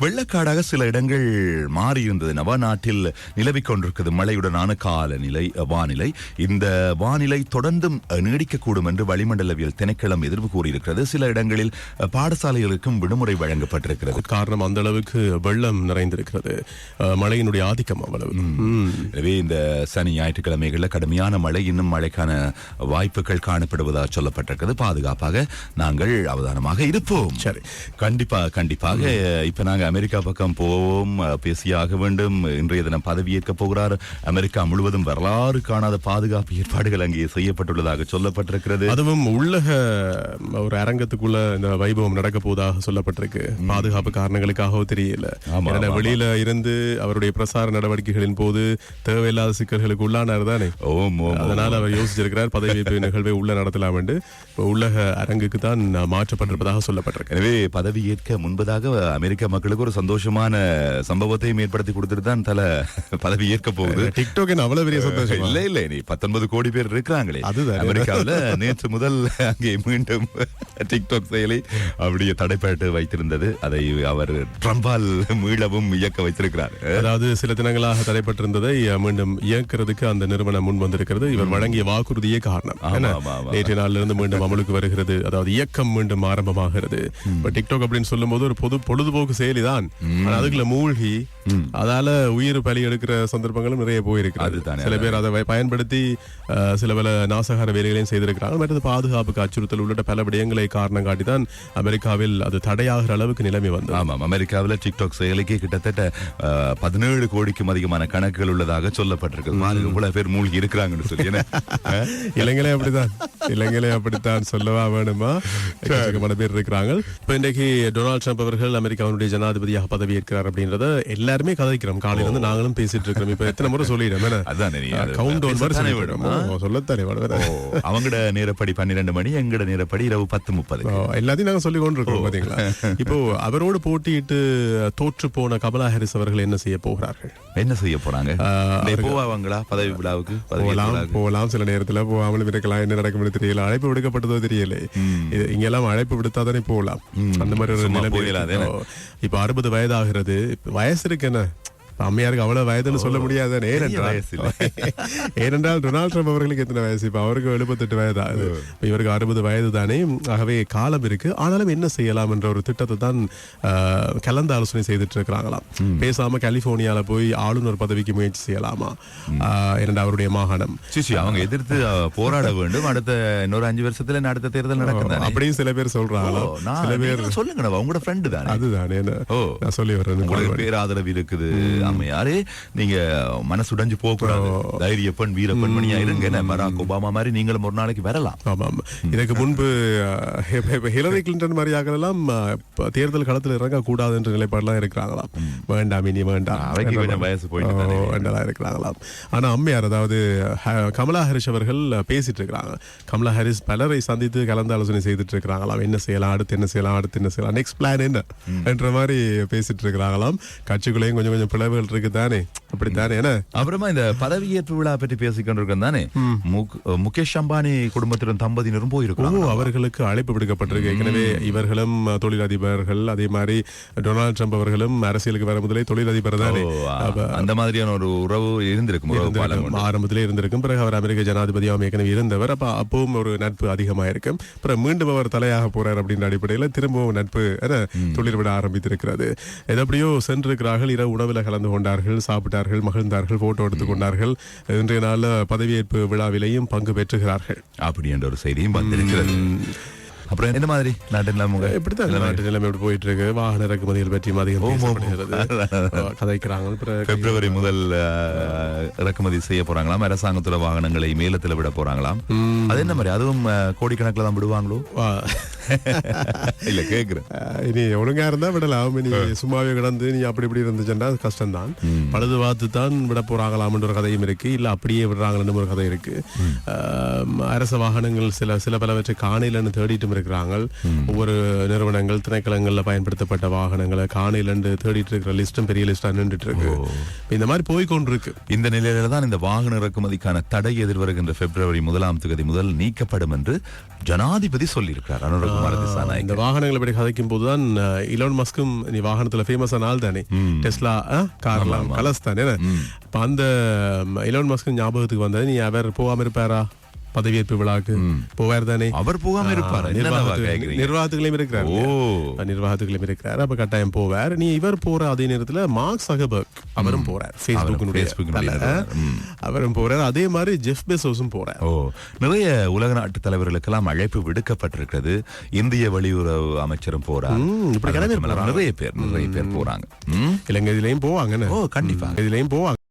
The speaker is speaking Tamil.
வெள்ளக்காடாக சில இடங்கள் மாறியிருந்தது. நவா நாட்டில் நிலவிக் கொண்டிருக்கிறது மழையுடனான காலநிலை வானிலை. இந்த வானிலை தொடர்ந்தும் நீடிக்கக்கூடும் என்று வளிமண்டலவியல் திணைக்களம் எதிர்ப்பு கூறியிருக்கிறது. சில இடங்களில் பாடசாலைகளுக்கும் விடுமுறை வழங்கப்பட்டிருக்கிறது. காரணம் அந்த அளவுக்கு வெள்ளம் நிறைந்திருக்கிறது. மழையினுடைய ஆதிக்கம் அவ்வளவு. எனவே இந்த சனி ஞாயிற்றுக்கிழமைகளில் கடுமையான மழை இன்னும் மழைக்கான வாய்ப்புகள் காணப்படுவதாக சொல்லப்பட்டிருக்கிறது. பாதுகாப்பாக நாங்கள் அவதானமாக இருப்போம். சரி. கண்டிப்பா கண்டிப்பாக இப்ப அமெரிக்கா பக்கம் போவோம் பேசியாக வேண்டும். இன்றைய தினம் பதவியேற்க போகிறார். அமெரிக்கா முழுவதும் வரலாறு காணாத பாதுகாப்பு ஏற்பாடுகள் அங்கே செய்யப்பட்டுள்ளதாக சொல்லப்பட்டிருக்கிறது. அதுவும் உள்ளக ஒரு அரங்கத்துக்குள்ள இந்த வைபவம் நடக்க போவதாக சொல்லப்பட்டிருக்கு. பாதுகாப்பு காரணங்களுக்காகவோ தெரியல. வெளியில இருந்து அவருடைய பிரசார நடவடிக்கைகளின் போது தேவையில்லாத சிக்கல்களுக்கு உள்ளானார் தானே? அதனால அவர் யோசிச்சிருக்கிறார் பதவியேற்பு நிகழ்வை உள்ள நடத்தலாம் என்று. உள்ளக அரங்குக்கு தான் மாற்றப்பட்டிருப்பதாக சொல்லப்பட்டிருக்கு. எனவே பதவியேற்க முன்பதாக அமெரிக்க மக்களுக்கு ஒரு சந்தோஷமான சம்பவத்தையும் ஏற்படுத்தி கொடுத்துட்டு தான் தல பதவி ஏற்க போகுது. டிக்டாக் அவ்வளவு பெரிய சந்தோஷம்? இல்ல இல்ல நீ பத்தொன்பது கோடி பேர் இருக்கிறாங்களே. அதுதானே. அமெரிக்காவுல நேற்று முதல் அங்கே மீண்டும் டிக்டாக் செயலி அப்படியே தடைப்பட்டு வைத்திருந்தது. அதை அவர் ட்ரம்பால் மீளவும் இயக்க வைத்திருக்கிறார். அதாவது சில தினங்களாக தடைப்பட்டிருந்ததை மீண்டும் இயக்குறதுக்கு அந்த நிறுவனம் முன் வந்திருக்கிறது. இவர் வழங்கிய வாக்குறுதியே காரணம். நேற்றைய நாள்ல இருந்து மீண்டும் அமலுக்கு வருகிறது. அதாவது இயக்கம் மீண்டும் ஆரம்பமாகிறது. டிக்டாக் அப்படின்னு சொல்லும்போது ஒரு பொது பொழுதுபோக்கு செயலி தான். ஆனா அதுக்குள்ள மூழ்கி அதால உயிர் பலி எடுக்கிற சந்தர்ப்பங்களும் நிறைய அதுதானே, சில பேர் அதை பயன்படுத்தி சில பல நாசகார வேலைகளையும் செய்திருக்கிறாங்க. மற்றது பாதுகாப்புக்கு அச்சுறுத்தல் உள்ளிட்ட பல விடயங்களை காரணம் காட்டிதான் அமெரிக்காவில் அது தடையாகிற அளவுக்கு நிலைமை வந்தது. ஆமாம் அமெரிக்காவுல டிக்டாக் செயலிக்கு கிட்டத்தட்ட பதினேழு கோடிக்கும் அதிகமான கணக்குகள் உள்ளதாக சொல்லப்பட்டிருக்கு பாருங்க இவ்வளவு பேர் மூழ்கி இருக்கிறாங்கன்னு சொல்லி. என்ன? அஹ்? இலங்கையிலே அப்படித்தான். சொல்லவா வேணுமா? பேர் இருக்கிறாங்க. இப்ப இன்றைக்கு டொனால்ட் ட்ரம்ப் அவர்கள் அமெரிக்காவுடைய ஜனாதிபதியாக பதவியேற்கிறார் அப்படின்றத எல்லாருமே கதைக்கிறோம். காலையில இருந்து நாங்களும் பேசிட்டு இருக்கிறோம். இப்ப எத்தனை முறை சொல்லிடுறோம்? அதானே கவுண்ட் டவுன் மாதிரி இருக்கோம். சொல்லத்தானே நேரப்படி பன்னிரண்டு மணி எங்கட நேரப்படி இரவு பத்து முப்பது. எல்லாத்தையும் நாங்க சொல்லி கொண்டிருக்கோம் பாத்தீங்களா? இப்போ அவரோடு போட்டியிட்டு தோற்று போன கமலா ஹாரிஸ் அவர்கள் என்ன செய்ய போகிறார்கள்? என்ன செய்ய போறாங்க? போவாங்களா பதவி விழாவுக்கு போகலாம் போகலாம் சில நேரத்துல போகாமலும் இருக்கலாம். என்ன நடக்கும்னு தெரியல. அழைப்பு விடுக்கப்பட்டதோ தெரியல. இங்கெல்லாம் அழைப்பு விடுத்தாதானே போகலாம் அந்த மாதிரி ஒரு நிலைமை. இப்ப அறுபது வயது ஆகிறது இப்ப வயசு இருக்கு என்ன? அம்மையாருக்கு அவ்வளவு வயதுன்னு சொல்ல முடியாது ஏனென்றால். ஏனென்றால் டொனால்ட் ட்ரம்ப் அவர்களுக்கு எத்தனை வயசு? இப்ப அவருக்கு எழுபத்தெட்டு வயது. இவருக்கு அறுபது வயது தானே. ஆகவே காலம் இருக்கு. ஆனாலும் என்ன செய்யலாம் என்ற ஒரு திட்டத்தை தான் கலந்து ஆலோசனை செய்துட்டு இருக்கிறாங்களாம் பேசாம கலிபோர்னியால போய் ஆளுநர் பதவிக்கு முயற்சி செய்யலாமா? இரண்டு அவருடைய மாகாணம். அவங்க எதிர்த்து போராட வேண்டும். அடுத்த இன்னொரு அஞ்சு வருஷத்துல அடுத்த தேர்தல் நடக்கும் அப்படியும் சில பேர் நான் சில பேர் சொல்லுங்க உங்களோட ஃப்ரெண்டு தானே? அதுதானே. நான் சொல்லி வர்றேன் உங்களுக்கு பேராதரவு இருக்குது. அம்மையாரே நீங்க மனசுடைஞ்சு போக கூடாது தைரிய பெண் வீர பெண்மணியா இருங்க பராக் ஒபாமா மாதிரி நீங்களும் ஒரு நாளைக்கு வரலாம். ஆமாம். இதற்கு முன்பு ஹிலரி கிளின்டன் மாதிரி ஆகலாம் தேர்தல் களத்தில் இறங்க கூடாது என்ற நிலைப்பாடுலாம் இருக்கிறாங்களாம். வேண்டாம் இனி வேண்டாம். வயசு போயிட்டு இருக்கிறாங்களாம். ஆனா அம்மையார் அதாவது கமலா ஹரிஷ் அவர்கள் பேசிட்டு இருக்கிறாங்க. கமலா ஹாரிஸ் பலரை சந்தித்து கலந்து ஆலோசனை செய்துட்டு இருக்கிறாங்களாம். என்ன செய்யலாம் அடுத்து என்ன செய்யலாம் அடுத்து என்ன செய்யலாம் நெக்ஸ்ட் பிளான் என்ன? என்ற மாதிரி பேசிட்டு இருக்கிறாங்களாம். கட்சிக்குள்ளேயும் கொஞ்சம் கொஞ்சம் நிகழ்வுகள் இருக்கு தானே அப்படித்தானே? அப்புறமா இந்த பதவியேற்பு விழா பற்றி பேசிக்கொண்டிருக்கோம் தானே? முக்- முகேஷ் அம்பானி குடும்பத்திலும் தம்பதியினரும் ஓ போயிருக்காங்க அவர்களுக்கு அழைப்பு விடுக்கப்பட்டிருக்கு. ஏற்கனவே இவர்களும் தொழிலதிபர்கள் அதே மாதிரி டொனால்ட் ட்ரம்ப் அவர்களும் அரசியலுக்கு வர முதலே தொழிலதிபர் தானே? அந்த மாதிரியான ஒரு உறவு இருந்திருக்கும். ஆரம்பத்திலே இருந்திருக்கும். பிறகு அவர் அமெரிக்க ஜனாதிபதியாகவும் ஏற்கனவே இருந்தவர். அப்ப அப்பவும் ஒரு நட்பு அதிகமா இருக்கும் பிறகு மீண்டும் அவர் தலையாக போறார் அப்படின்ற அடிப்படையில திரும்பவும் நட்பு தொழில் விட ஆரம்பித்திருக்கிறது. எது எப்படியோ சென்றிருக்கிறார்கள். இரவு உணவில் கலந்து கொண்டார்கள் சாப்பிட்டார்கள் மகிழ்ந்தார்கள் போட்டோ எடுத்துக் கொண்டார்கள். இன்றைய நாள்ல பதவியேற்பு விழாவிலேயும் பங்கு பெற்றுகிறார்கள். அப்படி என்ற ஒரு செய்தியும் வந்திருக்கிறது. அப்புறம் என்ன மாதிரி நாட்டில் அவங்க இப்படித்தான் இந்த நாட்டு நிலைமை எப்படி போயிட்டு இருக்கு? வாகன இறக்குமதிகள் பற்றியும் அதிகம் கதைக்கிறாங்க. பிப்ரவரி முதல் இறக்குமதி செய்ய போறாங்களாம்? அரசாங்கத்தோட வாகனங்களை மேலத்துல விட போறாங்களாம்? அது என்ன மாதிரி? அதுவும் கோடிக்கணக்கில் தான் விடுவாங்களோ. இல்ல கேக்குறேன். இனி ஒழுங்கா இருந்தா விடலாம். நீ சும்மாவே கிடந்து நீ அப்படி இப்படி இருந்துச்சுன்னா அது கஷ்டம்தான். பழுது பார்த்து தான் விட போறாங்களாம்ன்ற ஒரு கதையும் இருக்கு. இல்ல அப்படியே விடுறாங்கன்னு ஒரு கதை இருக்கு. அரச வாகனங்கள் சில சில பலவற்றை காணிலன்னு தேடிட்டும் இருக்கிறாங்க ஒவ்வொரு நிறுவனங்கள் திணைக்களங்கள்ல பயன்படுத்தப்பட்ட வாகனங்களை காணிலன்னு தேடிட்டு இருக்கிற லிஸ்டும் பெரிய லிஸ்டா நின்றுட்டு இருக்கு இந்த மாதிரி போய் கொண்டிருக்கு. இந்த நிலையில தான் இந்த வாகன இறக்குமதிக்கான தடை எதிர்வருகின்ற பிப்ரவரி முதலாம் தேதி முதல் நீக்கப்படும் என்று ஜனாதிபதி சொல்லியிருக்கிறார். அனுர இந்த வாகனங்களை பற்றி கதைக்கும் போதுதான் இலோன் மஸ்கும் நீ வாகனத்துல ஃபேமஸ் ஆன ஆள் தானே. டெஸ்லா கார்லாம் கலர்ஸ் தானே. இப்ப அந்த இலோன் மஸ்கும் ஞாபகத்துக்கு வந்தது நீ அவர் போகாம இருப்பாரா? பதவியேற்பு விழாக்கு போவார் தானே அவர் போகாம இருப்பாரு? நிர்வாகத்துகளையும் இருக்கிறார். ஓ. நிர்வாகத்துக்குள்ளும் இருக்கிறார். அப்ப கட்டாயம் போவார். நீ இவர் போற அதே நேரத்துல மார்க் சகபர்க் அவரும் போறார். அவரும் போறார். அதே மாதிரி ஜெஃப் பெசோஸும் போறார். ஓ. நிறைய உலக நாட்டு தலைவர்களுக்கெல்லாம் அழைப்பு விடுக்கப்பட்டிருக்கிறது. இந்திய வெளியுறவு அமைச்சரும் போறார். இப்படி நிறைய பேர் நிறைய பேர் போறாங்க. ம். இலங்கை இதுலயும் போவாங்கன்னு. ஓ கண்டிப்பா. இதுலயும் போவாங்க.